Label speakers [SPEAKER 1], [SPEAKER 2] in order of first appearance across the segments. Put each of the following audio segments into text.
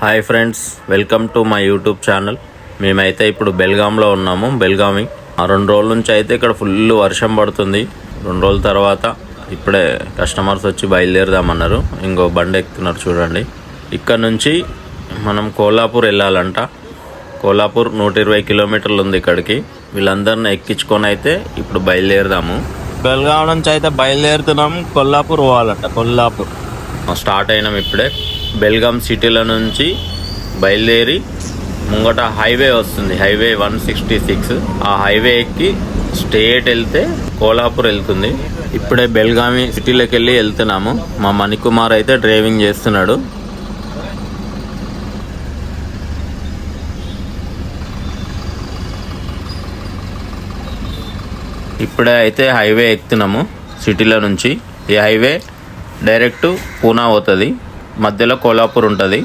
[SPEAKER 1] Hi friends welcome to my YouTube channel. మేమైతే ఇప్పుడు బెల్గాంలో ఉన్నాము బెల్గామి ఆ రెండు రోజుల నుంచి అయితే ఇక్కడ ఫుల్ వర్షం పడుతుంది. రెండు రోజుల తర్వాత ఇప్పుడే కస్టమర్స్ వచ్చి బయలుదేరదామన్నారు. ఇంకో బండి ఎక్కుతున్నారు చూడండి. ఇక్కడ నుంచి మనం కోల్హాపూర్ వెళ్ళాలంట. కోల్హాపూర్ నూట ఇరవై కిలోమీటర్లు ఉంది ఇక్కడికి. వీళ్ళందరిని ఎక్కించుకొని అయితే ఇప్పుడు బయలుదేరదాము. బెల్గాం నుంచి అయితే బయలుదేరుతున్నాం కొల్లాపూర్ పోవాలంట కొల్లాపూర్ స్టార్ట్ అయినాం ఇప్పుడే. బెల్గాం సిటీలో నుంచి బయలుదేరి ముంగట హైవే వస్తుంది. Highway one sixty six. ఆ హైవే ఎక్కి స్టేట్ వెళ్తే కోల్హాపూర్ వెళ్తుంది. ఇప్పుడే బెల్గామి సిటీలోకి వెళ్ళి వెళ్తున్నాము. మా మణికుమార్ అయితే డ్రైవింగ్ చేస్తున్నాడు. ఇప్పుడే అయితే హైవే ఎక్కుతున్నాము సిటీలో నుంచి. ఈ హైవే డైరెక్ట్ పూనా పోతుంది. మధ్యలో కోల్హాపూర్ ఉంటుంది.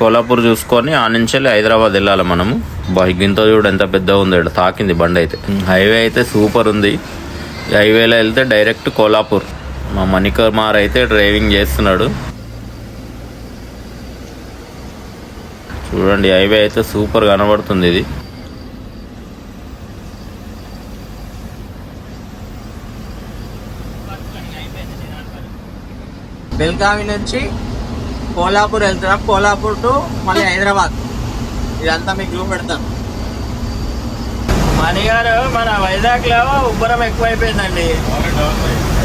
[SPEAKER 1] కోల్హాపూర్ చూసుకొని ఆ నుంచి వెళ్ళి హైదరాబాద్ వెళ్ళాలి మనము. గింత చూడు ఎంత పెద్దగా ఉంది ఇక్కడ తాకింది బండి అయితే. హైవే అయితే సూపర్ ఉంది. హైవేలో వెళ్తే డైరెక్ట్ కోల్హాపూర్ మా మణికుమార్ అయితే డ్రైవింగ్ చేస్తున్నాడు. చూడండి హైవే అయితే సూపర్ కనబడుతుంది ఇది.
[SPEAKER 2] బెల్గావి నుంచి కోల్హాపూర్ వెళ్తున్నాం. కోల్హాపూర్ టు మళ్ళీ హైదరాబాద్. ఇదంతా మీకు చూపెడతాను మణి గారు మన వైజాగ్లో ఉబ్బరం ఎక్కువైపోయిందండి.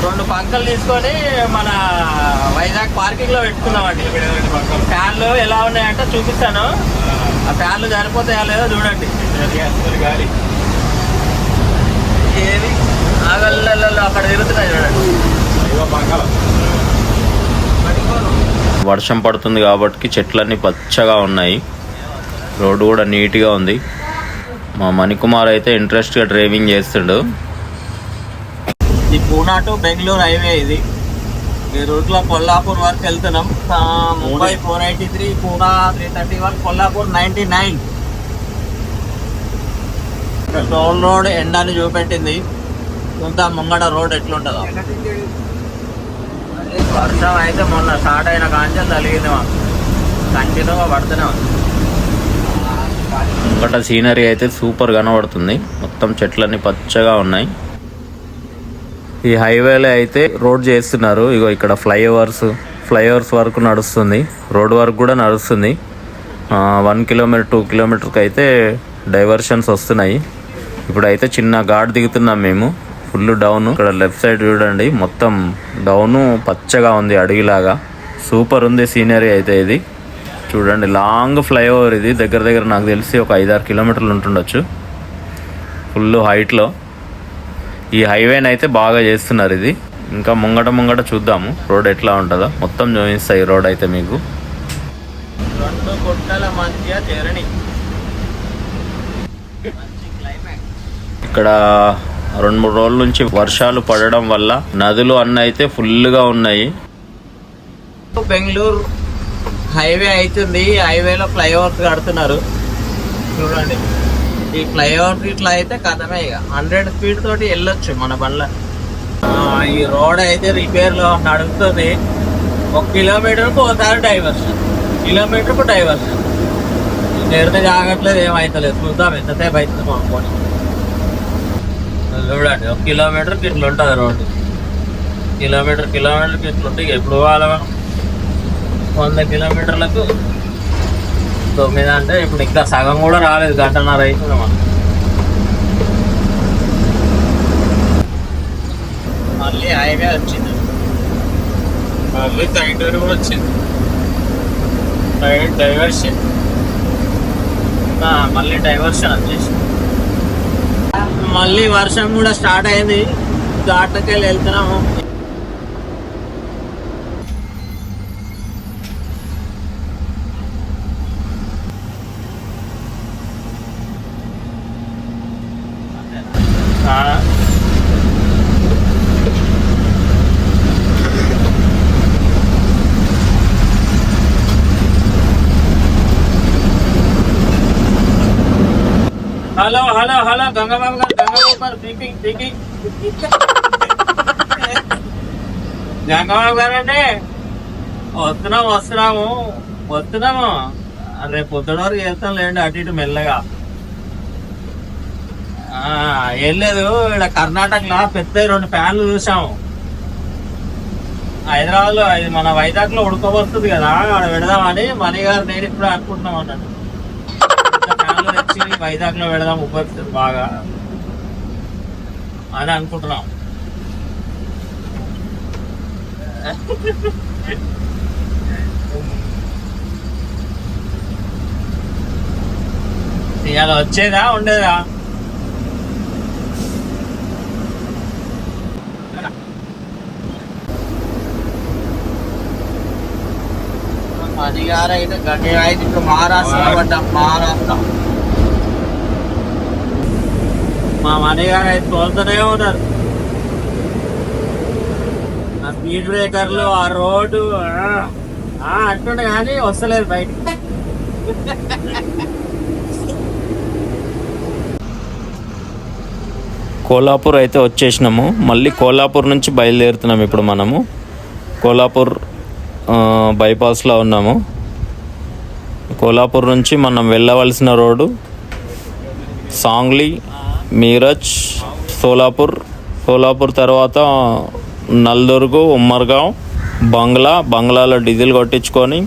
[SPEAKER 2] రెండు పంకలు తీసుకొని మన వైజాగ్ పార్కింగ్లో పెట్టుకున్నామండి. ఫ్యాన్లు ఎలా ఉన్నాయంటే చూపిస్తాను. ఆ ఫ్యాన్లు సరిపోతాయా లేదో చూడండి. ఏది ఆగల్లో అక్కడ తిరుగుతున్నాయి చూడండి.
[SPEAKER 1] వర్షం పడుతుంది కాబట్టి చెట్లన్నీ పచ్చగా ఉన్నాయి. రోడ్డు కూడా నీట్గా ఉంది. మా మణికుమార్ అయితే ఇంట్రెస్ట్గా డ్రైవింగ్ చేస్తుండు.
[SPEAKER 2] ఈ పూనా టు బెంగళూరు హైవే ఇది. ఈ రూట్లో కొల్లాపూర్ వరకు వెళ్తున్నాం. Mumbai four eighty three Poona three thirty one Kolhapur ninety nine. Toll road ఎండాన్ని చూపెట్టింది. చూద్దాం ముంగడ రోడ్ ఎట్లుంటుందో. వర్షం అయితే మొన్న స్టార్ట్ అయిన కాంచెం తలిగింది మాకు. కంటిన్యూగా పడుతూనే ఉంది.
[SPEAKER 1] ముంగట సీనరీ అయితే సూపర్ కనబడుతుంది. మొత్తం చెట్లన్నీ పచ్చగా ఉన్నాయి. ఈ హైవేలో అయితే రోడ్ చేస్తున్నారు. ఇగో ఇక్కడ ఫ్లైఓవర్స్ ఫ్లైఓవర్స్ వరకు నడుస్తుంది. రోడ్ వరకు కూడా నడుస్తుంది. వన్ కిలోమీటర్ టూ కిలోమీటర్కి అయితే డైవర్షన్స్ వస్తున్నాయి. ఇప్పుడైతే చిన్న ఘాట్ దిగుతున్నాం మేము. Full down. ఇక్కడ లెఫ్ట్ సైడ్ చూడండి మొత్తం డౌన్ పచ్చగా ఉంది అడవిలాగా. సూపర్ ఉంది సీనరీ అయితే ఇది. చూడండి లాంగ్ ఫ్లైఓవర్ ఇది. దగ్గర దగ్గర నాకు తెలిసి ఒక ఐదారు కిలోమీటర్లు ఉంటుండొచ్చు. ఫుల్ హైట్లో. ఈ హైవేని అయితే బాగా చేస్తున్నారు ఇది. ఇంకా ముంగట ముంగట చూద్దాము రోడ్ ఎట్లా ఉంటుందో. మొత్తం చూపిస్తాయి ఈ రోడ్ అయితే మీకు.
[SPEAKER 2] రెండు మధ్య జర్నీ.
[SPEAKER 1] ఇక్కడ రెండు మూడు రోజుల నుంచి వర్షాలు పడడం వల్ల నదులు అన్న అయితే ఫుల్గా ఉన్నాయి.
[SPEAKER 2] బెంగళూరు హైవే అవుతుంది. హైవేలో ఫ్లైఓవర్స్ కడుతున్నారు. చూడండి. ఈ ఫ్లైఓవర్ ఇట్లా అయితే కథమే ఇక. హండ్రెడ్ స్పీడ్ తోటి వెళ్ళొచ్చు మన బండ్ల. ఈ రోడ్ అయితే రిపేర్లో నడుస్తుంది ఒక కిలోమీటర్కు ఒకసారి డైవర్షన్. కిలోమీటర్కు డైవర్షన్. నేర్త జాగట్లేదు ఏమైతలేదు చూద్దాం ఎంతసేపు అవుతుంది అనుకోని చూడండి ఒక కిలోమీటర్కి ఇట్లా ఉంటుంది రోడ్డు. కిలోమీటర్ కిలోమీటర్కి ఇట్లా ఉంటాయి ఎప్పుడు పోవాలి మనం? వంద కిలోమీటర్లకు తొమ్మిది అంటే ఇప్పుడు ఇంకా సగం కూడా రాలేదు గంటన్నర అవుతుంది మనం. మళ్ళీ హైవే వచ్చింది. మళ్ళీ టైగర్ కూడా వచ్చింది. డైవర్షన్ మళ్ళీ డైవర్షన్ వచ్చేసింది. మళ్ళీ వర్షం కూడా స్టార్ట్ అయింది. ఘాట్లకి వెళ్తున్నాము. హలో హలో హలో గంగబాబు గారు. గంగబాబు గారు వస్తున్నాము వస్తున్నాము వస్తున్నాము రేపు పొద్దున వరకు వెళ్తాం లేండి అటు ఇటు మెల్లగా ఆ, ఏం లేదు ఇక్కడ కర్ణాటకలో పెద్ద రెండు ఫ్యాన్లు చూసాము హైదరాబాద్లో ఇది మన వైజాగ్లో ఉడకబోస్తుంది కదా అక్కడ పెడదామని మణి గారు నేను ఇప్పుడు అనుకుంటున్నాం అన్నట్టు ఫ్యాన్లు తెచ్చి వైజాగ్లో పెడదాం ఉపయోగిస్తుంది బాగా అని అనుకుంటున్నాం ఇవాళ వచ్చేదా ఉండేదా అధికార అయితే గట్టి అయితే ఇప్పుడు మహారాష్ట్ర పడ్డాం మహారాష్ట్ర మా మణిగారు అయితే తోలుతూనే ఉన్నారు. ఆ స్పీడ్ బ్రేకర్లు ఆ రోడ్డు అంటుండే కానీ వస్తలేదు బయట.
[SPEAKER 1] కోలాపూర్ అయితే వచ్చేసినాము. మళ్ళీ కోలాపూర్ నుంచి బయలుదేరుతున్నాము ఇప్పుడు మనము. కోలాపూర్ బైపాస్లో ఉన్నాము. కోలాపూర్ నుంచి మనం వెళ్ళవలసిన రోడ్డు సాంగ్లీ మీరజ్ సోలాపూర్. సోలాపూర్ తర్వాత నల్దుర్గు ఉమ్మర్గాం బంగ్లా బంగ్లాలో డీజిల్ కొట్టించుకొని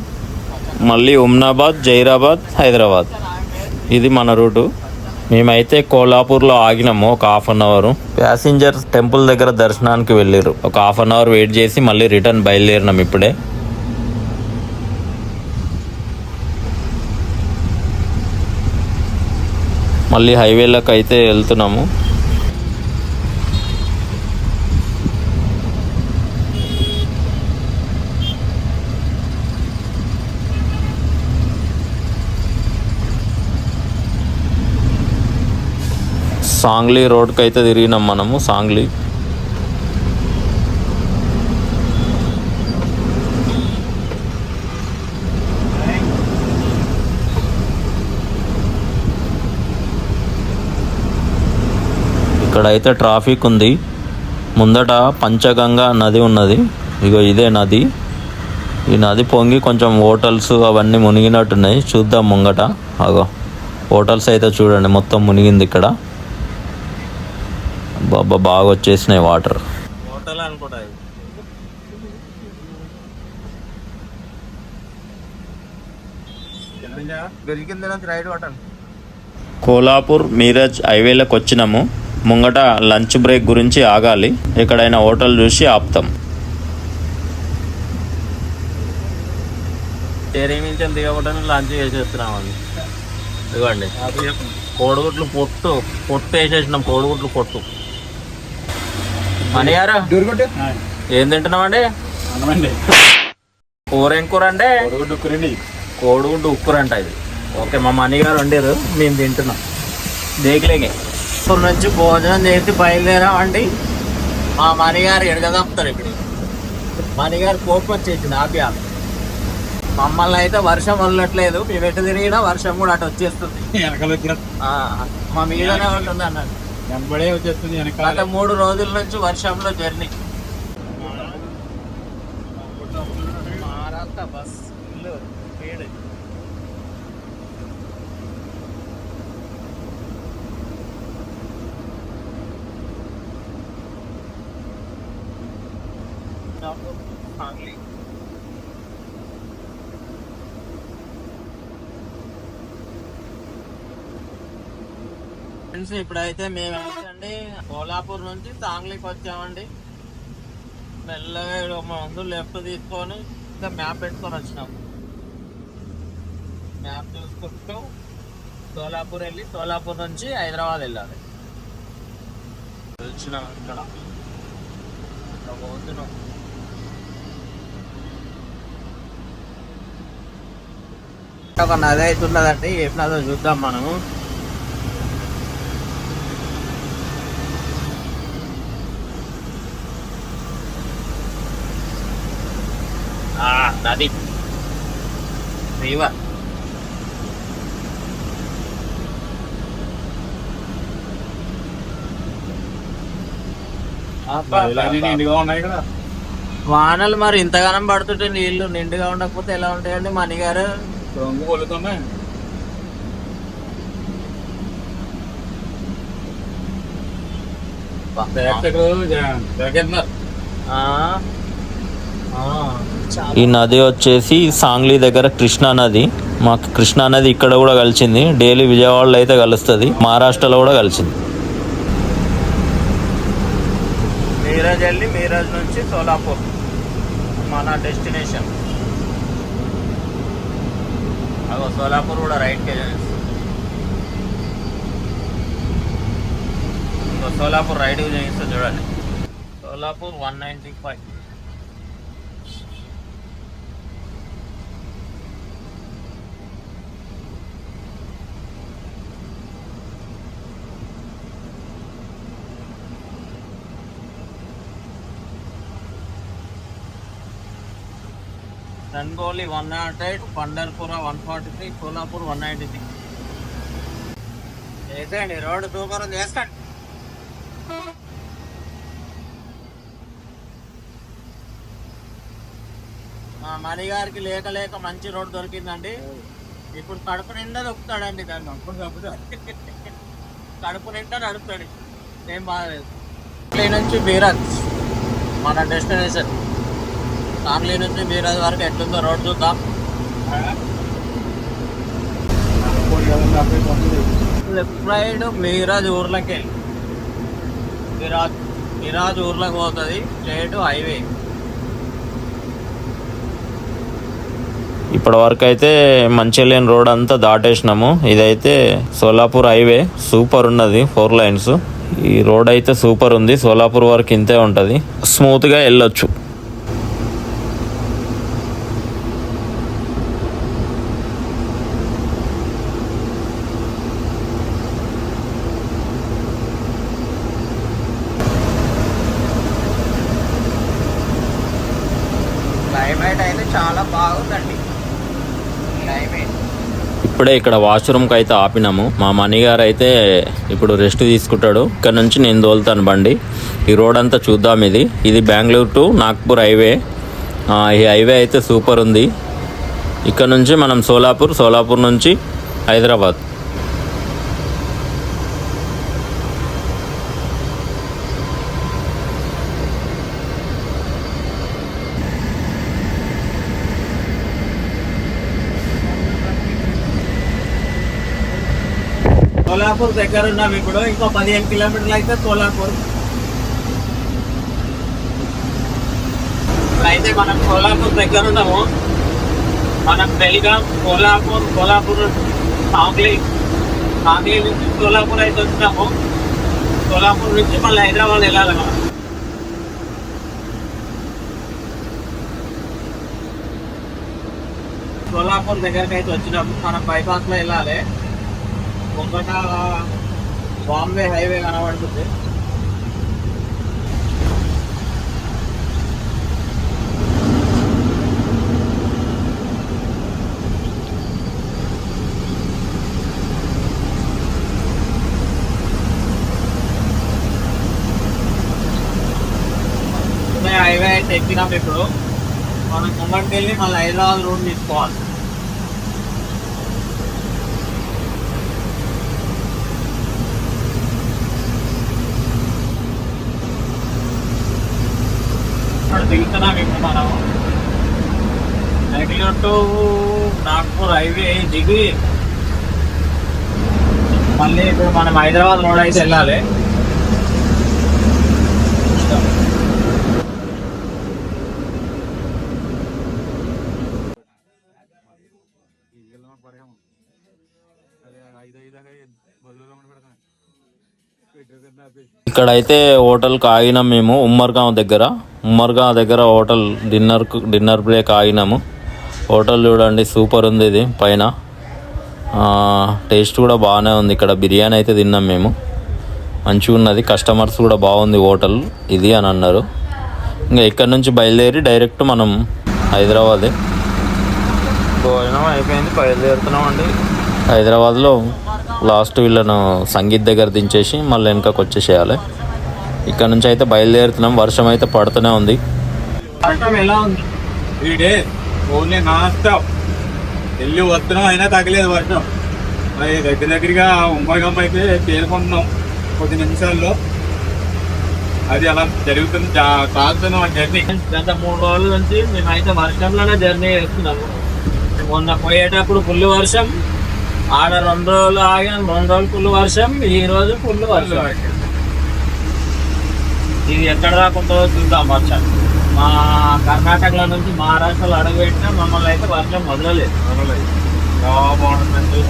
[SPEAKER 1] మళ్ళీ ఉమ్నాబాద్ జైరాబాద్ హైదరాబాద్. ఇది మన రూటు. మేమైతే కోల్హాపూర్లో ఆగినాము ఒక half an hour. Passenger temple దగ్గర దర్శనానికి వెళ్ళారు ఒక హాఫ్ అన్ అవర్ వెయిట్ చేసి మళ్ళీ రిటర్న్ బయలుదేరినాం ఇప్పుడే. మళ్ళీ హైవేలకు అయితే వెళ్తున్నాము. సాంగ్లీ రోడ్కి అయితే తిరిగినాం మనము సాంగ్లీ. ఇక్కడైతే ట్రాఫిక్ ఉంది. ముందట పంచగంగా నది ఉన్నది. ఇగో ఇదే నది. ఈ నది పొంగి కొంచెం హోటల్స్ అవన్నీ మునిగినట్టున్నాయి. చూద్దాం ముంగట. అగో హోటల్స్ అయితే చూడండి. మొత్తం మునిగింది ఇక్కడ. బాబా బాగా వచ్చేసినాయి వాటర్.
[SPEAKER 2] హోటల్ అనుకుంటా
[SPEAKER 1] కోలాపూర్ మీరజ్ హైవేలకు వచ్చినాము. ముంగట లంచ్ బ్రేక్ గురించి ఆగాలి. ఎక్కడైనా హోటల్ చూసి ఆపుతాం.
[SPEAKER 2] స్టేరింగ్ నుంచి దిగబడని లంచ్ ఇదిగోండి. కోడిగుడ్లు పొట్టు పొట్టు వేసేసినాం కోడిగుడ్లు పొట్టు. మణిగారు ఏం తింటున్నామండి? కూర ఏం కూర అంటే కోడిగుడ్డు ఉక్కుర అంట ఇది. ఓకే మా మణిగారు వండారు మేము తింటున్నాం. దేకలేగే ఇప్పుడు నుంచి భోజనం చేసి బయలుదేరామండి. మా మణిగారు ఎడగదంపుతారు ఇప్పుడు. మణిగారు కోపం వచ్చేసింది ఆప్యా. మమ్మల్ని అయితే వర్షం వదలట్లేదు. మేము ఎటు తిరిగినా వర్షం కూడా అటు వచ్చేస్తుంది. మా మీదనే ఉంటుంది అన్నాడు.
[SPEAKER 3] వెనబడే వచ్చేస్తుంది వెనకాల.
[SPEAKER 2] గత మూడు రోజుల నుంచి వర్షంలో జర్నీ. బస్ ఫ్రెండ్స్ ఇప్పుడైతే మేము ఏంటండి కోలాపూర్ నుంచి సాంగ్లీకి వచ్చామండి. మెల్లగా ముందు లెఫ్ట్ తీసుకొని ఇంకా మ్యాప్ పెట్టుకొని వచ్చినాం. మ్యాప్ చూసుకుంటూ సోలాపూర్ వెళ్ళి సోలాపూర్ నుంచి హైదరాబాద్ వెళ్ళాలి. వచ్చినాం ఇక్కడ. ఇక్కడ పోతున్నాం. ఒక నది అవుతున్నదండి ఏం నదో చూద్దాం మనము. ఆ, నది. రివర్.
[SPEAKER 3] ఇలానే నిండుగా ఉన్నాయి కదా.
[SPEAKER 2] వానలు మరి ఇంతగానం పడుతుంటే నీళ్ళు నిండుగా ఉండకపోతే ఎలా ఉంటాయండి మణిగారు? ఆ, చాలా
[SPEAKER 1] ఈ నది వచ్చేసి సాంగ్లీ దగ్గర కృష్ణా నది. మాకు కృష్ణా నది ఇక్కడ కూడా కలిసింది. డైలీ విజయవాడలో అయితే కలుస్తుంది. మహారాష్ట్రలో కూడా కలిసింది.
[SPEAKER 2] మీరాజ్ వెళ్ళి మీరాజ్ నుంచి సోలాపూర్. మన డెస్టినేషన్. అగో సోలాపూర్ కూడా రైట్కే ఇంకో సోలాపూర్ రైట్ చేయిస్తా చూడండి. Solapur one ninety five Rangoli one not eight Pandharpur one forty three Kolhapur one ninety six వేసేయండి రోడ్డు సూపర్ చేస్తాండి మా మణి గారికి లేక లేక మంచి రోడ్ దొరికిందండి. ఇప్పుడు కడుపు నిండా దొక్కుతాడండి దాన్ని అప్పుడు దొక్కుతాడు కడుపు నిండా నడుపుతాడు. ఏం బాధలేదు ఇక్కడ నుంచి బీరాజ్ మన డెస్టినేషన్. ఫ్యామిలీ నుంచి మీరాజ్ వరకు ఎట్లుందో రోడ్ చూద్దాం. లెఫ్ట్ సైడ్ మీరాజ్ ఊర్లోకి. వెళ్ళి మిరాజ్ మిరాజ్ ఊర్లోకి పోతుంది స్ట్రేట్ హైవే.
[SPEAKER 1] ఇప్పటి వరకు అయితే మంచిర్యాల రోడ్ అంతా దాటేసినాము. ఇదైతే సోలాపూర్ హైవే సూపర్ ఉన్నది ఫోర్ లైన్స్. ఈ రోడ్ అయితే సూపర్ ఉంది సోలాపూర్ వరకు ఇంతే ఉంటుంది. స్మూత్గా వెళ్ళొచ్చు
[SPEAKER 2] క్లైమేట్ అయితే చాలా బాగుందండి. క్లైమేట్
[SPEAKER 1] ఇప్పుడే ఇక్కడ వాష్రూమ్కి అయితే ఆపినాము. మా మణిగారు అయితే ఇప్పుడు రెస్ట్ తీసుకుంటాడు. ఇక్కడ నుంచి నేను తోలుతాను బండి. ఈ రోడ్ అంతా చూద్దాం ఇది. ఇది బెంగళూరు టు నాగ్పూర్ హైవే. ఈ హైవే అయితే సూపర్ ఉంది. ఇక్కడ నుంచి మనం సోలాపూర్ సోలాపూర్ నుంచి హైదరాబాద్.
[SPEAKER 2] సోలాపూర్ దగ్గర ఉన్నాం ఇప్పుడు. ఇంకో పదిహేను కిలోమీటర్లు అయితే సోలాపూర్ అయితే మనం సోలాపూర్ దగ్గర ఉన్నాము. మనం బెల్గాం కోలాపూర్ కోలాపూర్ సాంగ్లీ సాంగ్లీ నుంచి సోలాపూర్ అయితే వచ్చినాము. సోలాపూర్ నుంచి మళ్ళీ హైదరాబాద్ వెళ్ళాలి మనం. సోలాపూర్ దగ్గరికి అయితే వచ్చినాము. మనం బైపాస్లో వెళ్ళాలి. ముంగట బాంబే హైవే కనబడుతుంది. ముంబై హైవే అయితే ఎక్కినాం ఇప్పుడు. మనం ముంగటికి వెళ్ళి మళ్ళీ హైదరాబాద్ రోడ్ తీసుకోవాలి. ఇక్కడ దిగుతున్నాం ఇప్పుడు మనం టు నాగ్పూర్ హైవే దిగి మళ్ళీ ఇప్పుడు మనం హైదరాబాద్ రోడ్ అయితే వెళ్ళాలి.
[SPEAKER 1] ఇక్కడైతే హోటల్కి ఆగినాం మేము ఉమ్మర్గాం దగ్గర. ఉమ్మర్గాం దగ్గర హోటల్ డిన్నర్కు డిన్నర్ బ్రేక్ ఆగినాము హోటల్ చూడండి సూపర్ ఉంది ఇది పైన. టేస్ట్ కూడా బాగానే ఉంది. ఇక్కడ బిర్యానీ అయితే తిన్నాం మేము. మంచిగా ఉన్నది. కస్టమర్స్ కూడా బాగుంది హోటల్. ఇది అని అన్నారు. ఇంకా ఇక్కడ నుంచి బయలుదేరి డైరెక్ట్ మనం హైదరాబాదే. భోజనం అయిపోయింది. బయలుదేరుతున్నాం అండి హైదరాబాద్లో లాస్ట్ వీళ్ళను సంగీత్ దగ్గర దించేసి మళ్ళీ వెనకకి వచ్చేసేయాలి. ఇక్కడ నుంచి అయితే బయలుదేరుతున్నాం. వర్షం అయితే పడుతూనే ఉంది.
[SPEAKER 3] వెళ్ళి వస్తున్నాం అయినా తగ్గలేదు వర్షం. మరి దగ్గర దగ్గరగా ఉమ్మడిగమ్మ అయితే తేలుకుంటున్నాం కొద్ది నిమిషాల్లో. అది అలా జరుగుతుంది. సాగుతున్నాం ఆ జర్నీ.
[SPEAKER 2] గత మూడు రోజుల నుంచి మేమైతే వర్షంలోనే జర్నీ చేస్తున్నాము. మొన్న పోయేటప్పుడు ఫుల్ వర్షం ఆడ రెండు రోజులు ఆగాం రెండు రోజులు ఫుల్ వర్షం ఈ రోజు ఫుల్ వర్షం. ఇది ఎక్కడ దాకా ఉంటుందో చూద్దాం వర్షం. మా కర్ణాటకలో నుంచి మహారాష్ట్రలో అడుగుపెట్టినా మమ్మల్ని అయితే వర్షం వదలలేదు. చాలా బాగుంటుందండి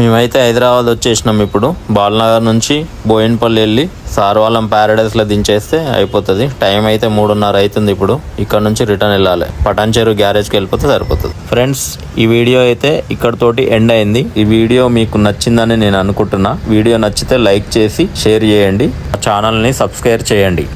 [SPEAKER 1] మేమైతే హైదరాబాద్ వచ్చేసినాం ఇప్పుడు. బాలనగర్ నుంచి బోయిన్పల్లి వెళ్ళి సార్వాలం ప్యారడైస్లో దించేస్తే అయిపోతుంది. టైం అయితే మూడున్నర అవుతుంది ఇప్పుడు. ఇక్కడ నుంచి రిటర్న్ వెళ్ళాలి. పటాన్చెరు గ్యారేజ్కి వెళ్ళిపోతే సరిపోతుంది. ఫ్రెండ్స్ ఈ వీడియో అయితే ఇక్కడతోటి ఎండ్ అయింది. ఈ వీడియో మీకు నచ్చిందని నేను అనుకుంటున్నా. వీడియో నచ్చితే లైక్ చేసి షేర్ చేయండి. ఛానల్ని సబ్స్క్రైబ్ చేయండి.